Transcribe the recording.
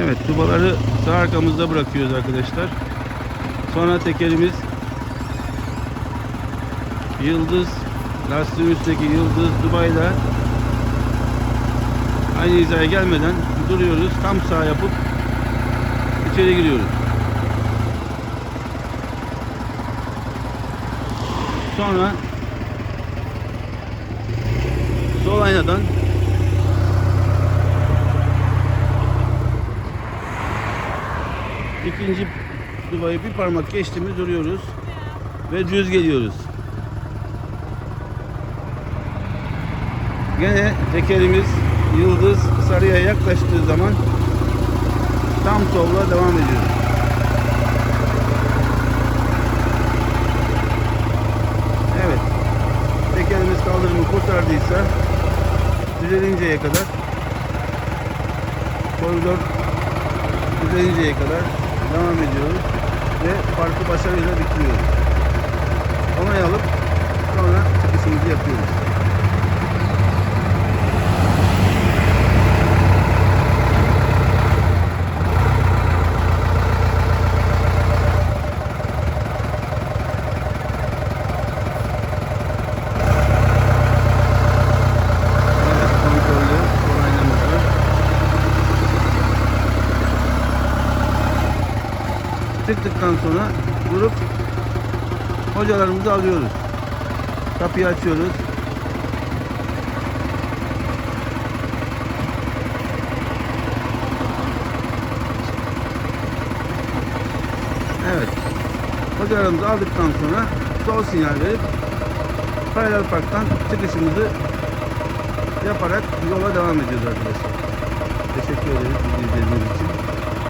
Evet tubaları sağ arkamızda bırakıyoruz arkadaşlar. Sonra tekerimiz Yıldız lastiğin üstteki Yıldız Dubai'la aynı hizaya gelmeden duruyoruz. Tam sağ yapıp içeri giriyoruz. Sonra sol aynadan ikinci dubayı bir parmak geçtiğimiz duruyoruz ve düz geliyoruz. Gene tekerimiz yıldız sarıya yaklaştığı zaman tam solla devam ediyoruz. Evet. Tekerimiz kaldırımı kurtardıysa düzelinceye kadar koridor düzelinceye kadar devam ediyoruz ve parkı başarıyla bitiriyoruz. Onay alıp sonra çıkışımızı yapıyoruz. Tıktıktan sonra durup hocalarımızı alıyoruz. Kapıyı açıyoruz. Evet. Hocalarımızı aldıktan sonra sol sinyal verip paralel parktan çıkışımızı yaparak yola devam ediyoruz arkadaşlar. Teşekkür ederiz.